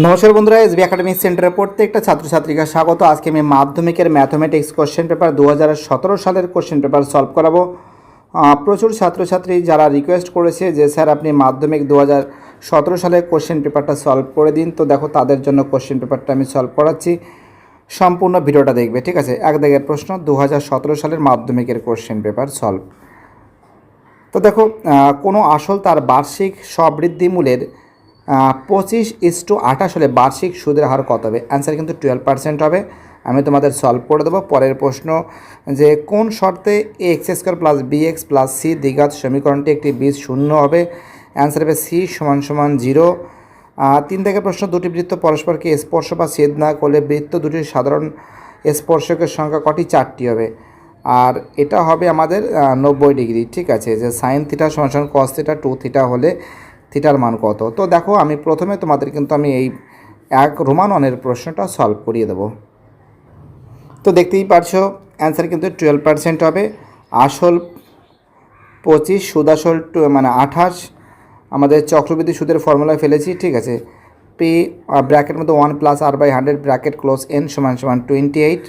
নমস্কার বন্ধুরা, SB academic সেন্টারের প্রত্যেকটা ছাত্রছাত্রীকে স্বাগত। আজকে আমি মাধ্যমিকের ম্যাথমেটিক্স কোশ্চেন পেপার দু হাজার সতেরো সালের কোশ্চেন পেপার সলভ করাবো। প্রচুর ছাত্রছাত্রী যারা রিকোয়েস্ট করেছে যে, স্যার, আপনি মাধ্যমিক দু সতেরো সালের কোশ্চেন পেপারটা সলভ করে দিন। তো দেখো, তাদের জন্য কোশ্চেন পেপারটা আমি সলভ করাচ্ছি। সম্পূর্ণ ভিডিওটা দেখবে, ঠিক আছে? এক দাগের প্রশ্ন দু হাজার সতেরো সালের মাধ্যমিকের কোশ্চেন পেপার সলভ তো দেখো কোনো আসল তার বার্ষিক সবৃদ্ধিমূলের পঁচিশ ইস টু আঠাশ হলে বার্ষিক সুদের হার কত হবে? অ্যান্সার কিন্তু টুয়েলভ পার্সেন্ট হবে। আমি তোমাদের সলভ করে দেবো। পরের প্রশ্ন, যে কোন শর্তে A X square plus B X plus C দ্বিঘাত সমীকরণটি একটি বীজ শূন্য হবে? অ্যান্সার হবে সি সমান সমান জিরো তিন থেকে প্রশ্ন, দুটি বৃত্ত পরস্পরকে স্পর্শ বা ছেদ না করলে বৃত্ত দুটির সাধারণ স্পর্শকের সংখ্যা কটি? চারটি হবে। আর এটা হবে আমাদের নব্বই ডিগ্রি। ঠিক আছে, যে সাইন থিটা সমান সমান কস থিটা টু থিটা হলে থিটার মান কত? তো দেখো, আমি প্রথমে তোমাদের কিন্তু আমি এই এক রোমান প্রশ্নটা সলভ করিয়ে দেবো। তো দেখতেই পারছ অ্যান্সার কিন্তু টুয়েলভ পার্সেন্ট হবে। আসল পঁচিশ, সুদ আসল মানে আঠাশ। আমাদের চক্রবৃদ্ধি সুদের ফর্মুলায় ফেলেছি, ঠিক আছে। পি ব্র্যাকেট মধ্যে one plus R by hundred bracket close N সমান সমান টোয়েন্টি এইট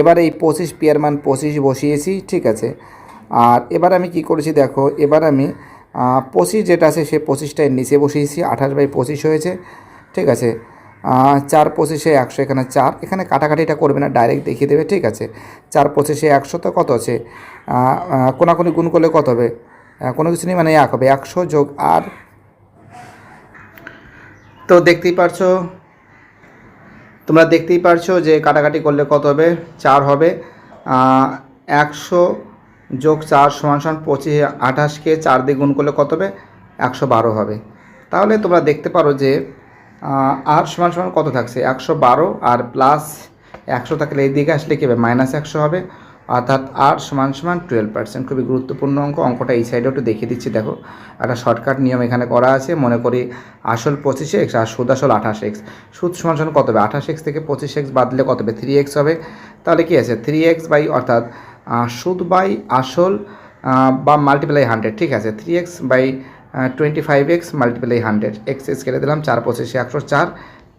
এবার এই পঁচিশ পি এর মান পঁচিশ বসিয়েছি, ঠিক আছে। আর এবার আমি কি করেছি দেখো, এবার আমি পঁচিশ যেটা আছে সে পঁচিশটা এর নিচে বসিয়েছি, আঠাশ বাই পঁচিশ হয়েছে, ঠিক আছে? চার পঁচিশে একশো, এখানে চার, এখানে কাটাকাটিটা করবে না, ডাইরেক্ট দেখিয়ে দেবে, ঠিক আছে? চার পঁচিশে একশো তো কত আছে? কোনাকুনি গুণ করলে কত হবে? কোনো কিছু নেই মানে এক হবে, একশো যোগ আর। তো দেখতেই পারছ, তোমরা দেখতেই পারছ যে কাটাকাটি করলে কত হবে? চার হবে। একশো যোগ চার সমান সমান পঁচিশ আঠাশকে চার দিয়ে গুণ করলে কত হবে? একশো বারো হবে। তাহলে তোমরা দেখতে পারো যে আর সমান সমান কত থাকছে? একশো বারো আর প্লাস একশো থাকলে এই দিকে আসলে কী হবে? মাইনাস একশো হবে। অর্থাৎ আর সমান সমান টুয়েলভ পার্সেন্ট খুবই গুরুত্বপূর্ণ অঙ্ক। অঙ্কটা এই সাইডেও একটু দেখিয়ে দিচ্ছি। দেখো, একটা শর্টকাট নিয়ম এখানে করা আছে। মনে করি আসল পঁচিশে এক্স আর সুদ আসল আঠাশ এক্স। সুদ সমান সমান কত হবে? আঠাশ এক্স থেকে পঁচিশ এক্স বাদলে দিলে কত হবে? থ্রি এক্স হবে। তাহলে কি আছে? থ্রি এক্স বাই, অর্থাৎ সুদ বাই আসল বা মাল্টিপ্লাই হান্ড্রেড ঠিক আছে? Three X by twenty five X multiply hundred X X কেটে দিলাম চার পঁচিশে একশো চার,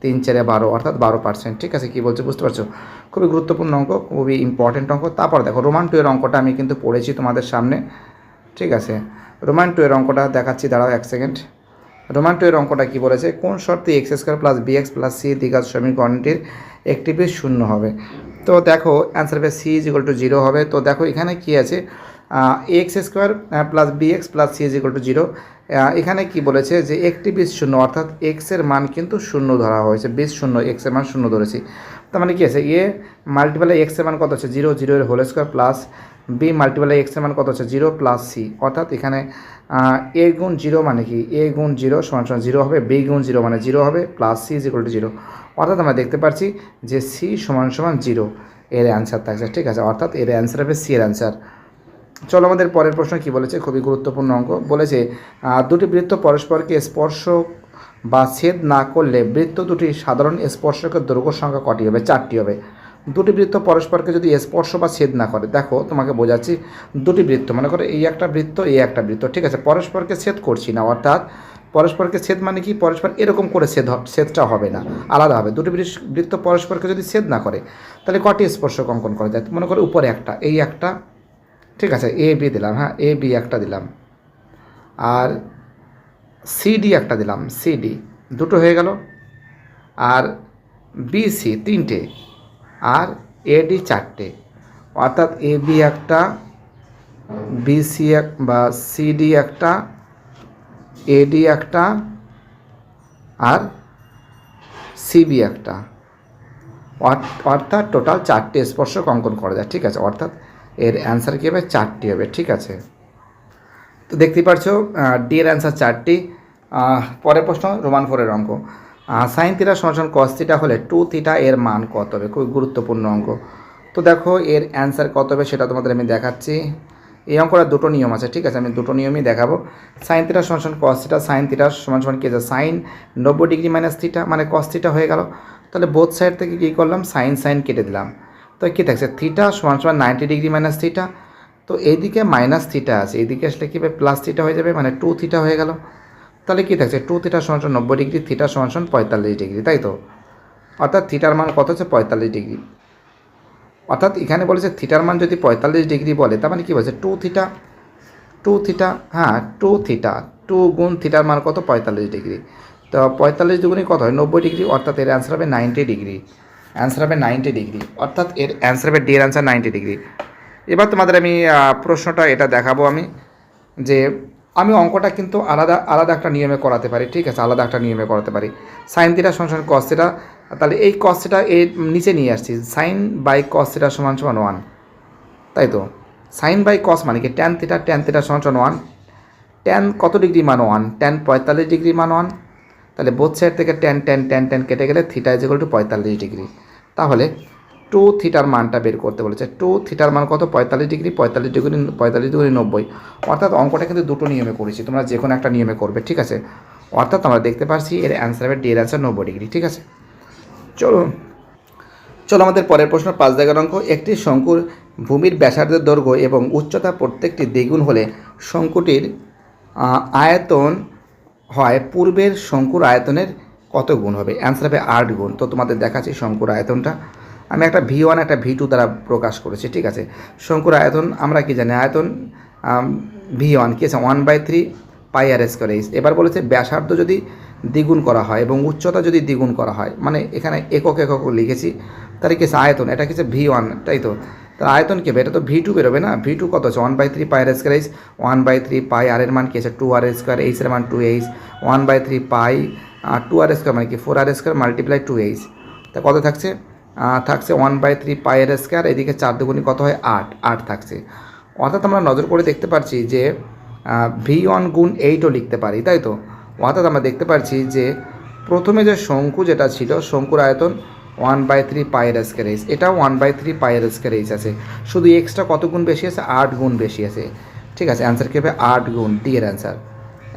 তিন চারে বারো, অর্থাৎ বারো পার্সেন্ট ঠিক আছে? কী বলছে? বুঝতে পারছ? খুবই গুরুত্বপূর্ণ অঙ্ক, খুবই ইম্পর্টেন্ট অঙ্ক। তারপর দেখো রোমান টু এর অঙ্কটা আমি কিন্তু পড়েছি তোমাদের সামনে, ঠিক আছে? রোমান টু এর অঙ্কটা দেখাচ্ছি, দাঁড়াও এক সেকেন্ড রোমান টু এর অঙ্কটা কী বলেছে? কোন শর্তে X square plus B X plus C দ্বিঘাত সমীকরণটির একটি বেশ শূন্য হবে? তো দেখো অ্যান্সার হবে C is equal to zero হবে। তো দেখো, এখানে কী আছে? X square plus B X plus C is equal to zero এখানে কি বলেছে যে একটি বিশ শূন্য, অর্থাৎ এক্সের মান কিন্তু শূন্য ধরা হয়েছে। বিশ শূন্য এক্সের মান শূন্য ধরেছি। তার মানে কী আছে? এ মাল্টিপ্লাই এক্সের মান কত আছে জিরো জিরো এর whole square plus B multiply এক্সের মান কত আছে জিরো প্লাস সি অর্থাৎ এখানে এ গুণ জিরো মানে কি? এ গুণ জিরো সমান সমান জিরো হবে বি গুণ জিরো মানে জিরো হবে plus C is equal to zero অর্থাৎ আমরা দেখতে পাচ্ছি যে সি সমান সমান জিরো এর অ্যান্সার থাকছে, ঠিক আছে? অর্থাৎ এর অ্যান্সার হবে সি এর অ্যান্সার চলো আমাদের পরের প্রশ্ন কি বলেছে? খুবই গুরুত্বপূর্ণ অঙ্ক। বলেছে দুটি বৃত্ত পরস্পরকে স্পর্শ বা ছেদ না করলে বৃত্ত দুটি সাধারণ স্পর্শকের দৈর্ঘ্য সংখ্যা কটি হবে? চারটি হবে। দুটি বৃত্ত পরস্পরকে যদি স্পর্শ বা ছেদ না করে, দেখো তোমাকে বোঝাচ্ছি, দুটি বৃত্ত, মনে করো এই একটা বৃত্ত, এই একটা বৃত্ত, ঠিক আছে, পরস্পরকে ছেদ করছি না, অর্থাৎ পরস্পরকে ছেদ মানে কি, পরস্পর এরকম করে ছেদ ছেদটা হবে না, আলাদা হবে, দুটি বৃত্ত পরস্পরকে যদি ছেদ না করে, তাহলে কটি স্পর্শক অঙ্কন করা যায়? মনে করো উপরে একটা, এই একটা, ঠিক আছে এ বি দিলাম হ্যাঁ এ বি একটা দিলাম, আর সিডি একটা দিলাম সিডি দুটো হয়ে গেল, আর বিসি তিনটে আর এডি চারটে। অর্থাৎ এ বি একটা বিসি এক বা সিডি একটা এডি একটা আর সিবি একটা। অর- অর্থাৎ টোটাল চারটে স্পর্শক অঙ্কন করা যায়, ঠিক আছে? অর্থাৎ এর অ্যান্সার কী হবে? চারটি হবে, ঠিক আছে? তো দেখতেই পারছ ডি এর অ্যান্সার চারটি। পরের প্রশ্ন রোমান ফোরের অঙ্ক। সাইন থিটা সমান কস থিটা হলে টু থিটা এর মান কত হবে? খুবই গুরুত্বপূর্ণ অঙ্ক। তো দেখো, এর অ্যান্সার কত হবে সেটা তোমাদের আমি দেখাচ্ছি। এই অঙ্কটা দুটো নিয়ম আছে, ঠিক আছে? আমি দুটো নিয়মই দেখাবো। সাইন থিটা সমান কস থিটা সাইন থিটা সমান সমান কী আছে? সাইন নব্বই ডিগ্রি মাইনাস থিটা মানে কস থিটা হয়ে গেল। তাহলে বোথ সাইড থেকে কী করলাম? সাইন সাইন কেটে দিলাম। তো কী থাকছে? থিটা সমান সমান নাইনটি ডিগ্রি মাইনাস থিটা। তো এইদিকে মাইনাস থিটা আছে। এইদিকে আসলে কী হবে? প্লাস থিটা হয়ে যাবে মানে টু থিটা হয়ে গেল। তাহলে কী থাকছে? টু থিটা সমান নব্বই ডিগ্রি থিটা সমান পঁয়তাল্লিশ ডিগ্রি তাই তো? অর্থাৎ থিটার মান কত হচ্ছে? পঁয়তাল্লিশ ডিগ্রি অর্থাৎ এখানে বলেছে থিটার মান যদি পঁয়তাল্লিশ ডিগ্রি বলে, তার মানে কী বলছে? টু থিটা টু থিটা হ্যাঁ টু থিটা টু গুণ থিটার মান কত? পঁয়তাল্লিশ ডিগ্রি তো পঁয়তাল্লিশ দুগুণে কত হয়? নব্বই ডিগ্রি অর্থাৎ এর অ্যান্সার হবে নাইনটি ডিগ্রি অ্যান্সার হবে নাইনটি ডিগ্রি অর্থাৎ এর অ্যান্সার হবে ডি এর অ্যান্সার নাইনটি ডিগ্রি এবার তোমাদের আমি প্রশ্নটা এটা দেখাবো আমি, যে আমি অঙ্কটা কিন্তু আলাদা আলাদা একটা নিয়মে করাতে পারি, ঠিক আছে? আলাদা একটা নিয়মে করাতে পারি। সাইন থিটা সমান কস থিটা তাহলে এই কস থিটা এর নিচে নিয়ে আসছি। সাইন বাই কস থিটা সমান সমান ওয়ান তাই তো? সাইন বাই কস মানে কি? ট্যান থিটা ট্যান থিটা সমান সমান ওয়ান ট্যান কত ডিগ্রি মান ওয়ান ট্যান পঁয়তাল্লিশ ডিগ্রি মান ওয়ান তাহলে বোথ সাইড থেকে ট্যান ট্যান ট্যান ট্যান কেটে গেলে থিটা ইজ টু পঁয়তাল্লিশ ডিগ্রি তাহলে টু থিটার মানটা বের করতে বলেছে। টু থিটার মান কত? পঁয়তাল্লিশ ডিগ্রি পঁয়তাল্লিশ ডিগ্রি পঁয়তাল্লিশ ডিগ্রি নব্বই। অর্থাৎ অঙ্কটা কিন্তু দুটো নিয়মে করেছি, তোমরা যে কোনো একটা নিয়মে করবে, ঠিক আছে? অর্থাৎ আমরা দেখতে পাচ্ছি এর অ্যান্সার হবে ডি এর অ্যান্সার নব্বই ডিগ্রি, ঠিক আছে? চলো চলো আমাদের পরের প্রশ্ন, পাঁচ দাগের অঙ্ক। একটি শঙ্কুর ভূমির ব্যাসার্ধের দৈর্ঘ্য এবং উচ্চতা প্রত্যেকটি দ্বিগুণ হলে শঙ্কুটির আয়তন হয় পূর্বের শঙ্কুর আয়তনের কত গুণ হবে? অ্যান্সার হবে আট গুণ। তো তোমাদের দেখাচ্ছি শঙ্কুর আয়তনটা। আমি একটা ভি ওয়ান, একটা ভি টু দ্বারা প্রকাশ করেছি, ঠিক আছে? শঙ্কুর আয়তন, আমরা কি জানি আয়তন? ভি ওয়ান, কি আছে? One by three pi R S করে এবার বলেছে ব্যাসার্ধ যদি দ্বিগুণ করা হয় এবং উচ্চতা যদি দ্বিগুণ করা হয় মানে এখানে একক একক লিখেছি, তাহলে কি আয়তন। এটা কি ভি ওয়ান, তাই তো? তার আয়তন কি হবে? এটা তো ভি টু বেরোবে না? ভি টু কত আছে? One by three pi R square H, one by three pi R এর মান কি আছে? টু আর স্কোয়ার এইচ এর মান two H, one by three pi two R square মানে কি? Four R square multiply two H. তা কত থাকছে? থাকছে one by three pi R square এদিকে চার দুগুণি কত হয়? আট আট থাকছে। অর্থাৎ আমরা নজর করে দেখতে পাচ্ছি যে ভি ওয়ান গুণ এইটও লিখতে পারি, তাই তো? অর্থাৎ আমরা দেখতে পাচ্ছি যে, প্রথমে যে শঙ্কু যেটা ছিল, শঙ্কুর আয়তন ওয়ান বাই থ্রি পায়ের স্কোয়ার এইচ এটা ওয়ান বাই থ্রি পায়ের স্কোয়ার এইচ আছে। শুধু এক্সট্রা কত গুণ বেশি আছে? আট গুণ বেশি আছে। ঠিক আছে অ্যান্সার কী হবে? আট গুণ ডি এর অ্যান্সার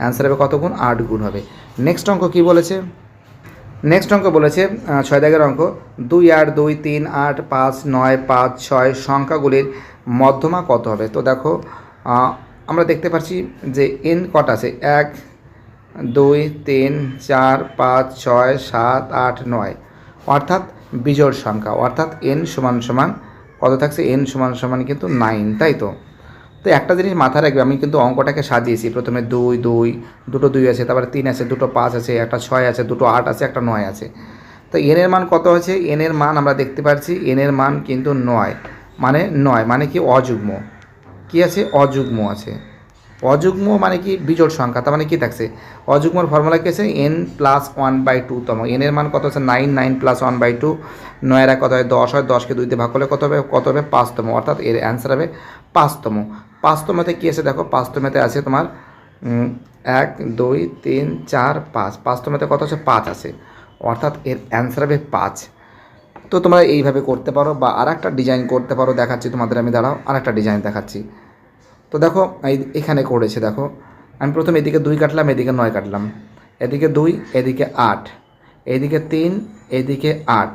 অ্যান্সার হবে কত গুণ? আট গুণ হবে। নেক্সট অঙ্ক কী বলেছে? নেক্সট অঙ্ক বলেছে ছয় দাগের অঙ্ক, দুই আট, দুই, তিন, আট, পাঁচ, নয়, পাঁচ, ছয় সংখ্যাগুলির মধ্যমা কত হবে? তো দেখো আমরা দেখতে পাচ্ছি যে এন কটা আছে? এক, দুই, তিন, চার, পাঁচ, ছয়, সাত, আট, নয়। অর্থাৎ বিজোড় সংখ্যা। অর্থাৎ এন সমান সমান কত থাকছে? এন সমান সমান কিন্তু নাইন তাই তো? তো একটা জিনিস মাথায় রাখবে, আমি কিন্তু অঙ্কটাকে সাজিয়েছি। প্রথমে দুই দুই, দুটো দুই আছে, তারপরে তিন আছে, দুটো পাঁচ আছে, একটা ছয় আছে, দুটো আট আছে, একটা নয় আছে। তো এনের মান কত আছে এনের মান আমরা দেখতে পাচ্ছি এনের মান কিন্তু নয়। মানে নয় মানে কি অযুগ্ম। কি আছে? অযুগ্ম আছে। অযুগ্ম মানে কি? বিজোড় সংখ্যা, তার মানে কি থাকছে? অযুগ্মর ফর্মুলা কি আছে? N plus one by two তম এনের মান কত আছে? Nine nine plus one by two নয়ের কত হয় দশ হয়, দশকে দুইতে ভাগ করলে কত হবে? কত হবে? পাঁচতম। অর্থাৎ এর অ্যান্সার হবে পাঁচতম। পাঁচতমতে কী আছে দেখো, পাঁচতমতে আছে তোমার এক, দুই, তিন, চার, পাঁচ। পাঁচতমতে কত আছে? পাঁচ আছে। অর্থাৎ এর অ্যান্সার হবে পাঁচ। তো তোমরা এইভাবে করতে পারো বা আর একটা ডিজাইন করতে পারো। দেখাচ্ছি তোমাদের আমি, দাঁড়াও আর একটা ডিজাইন দেখাচ্ছি। তো দেখো এখানে করেছে, দেখো। আমি প্রথম এদিকে দুই কাটলাম, এদিকে নয় কাটলাম। এদিকে দুই, এদিকে আট। এদিকে তিন, এদিকে আট।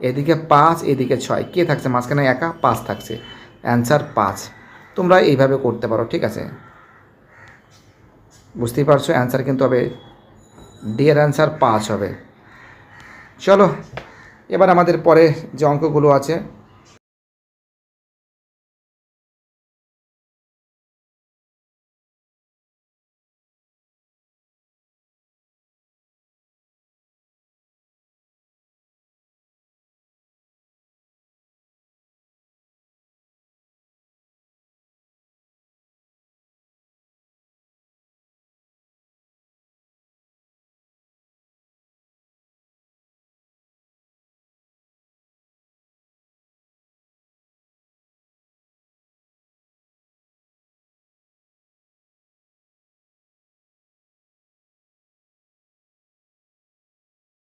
এদিকে পাঁচ, এদিকে ছয়। কে থাকছে? মাঝখানে একা, পাঁচ থাকছে। অ্যান্সার পাঁচ। তোমরা এইভাবে করতে পারো, ঠিক আছে? বুঝতেই পারছ? অ্যান্সার কিন্তু হবে ডিয়ের অ্যান্সার পাঁচ হবে। চলো, এবার আমাদের পরে যে অঙ্কগুলো আছে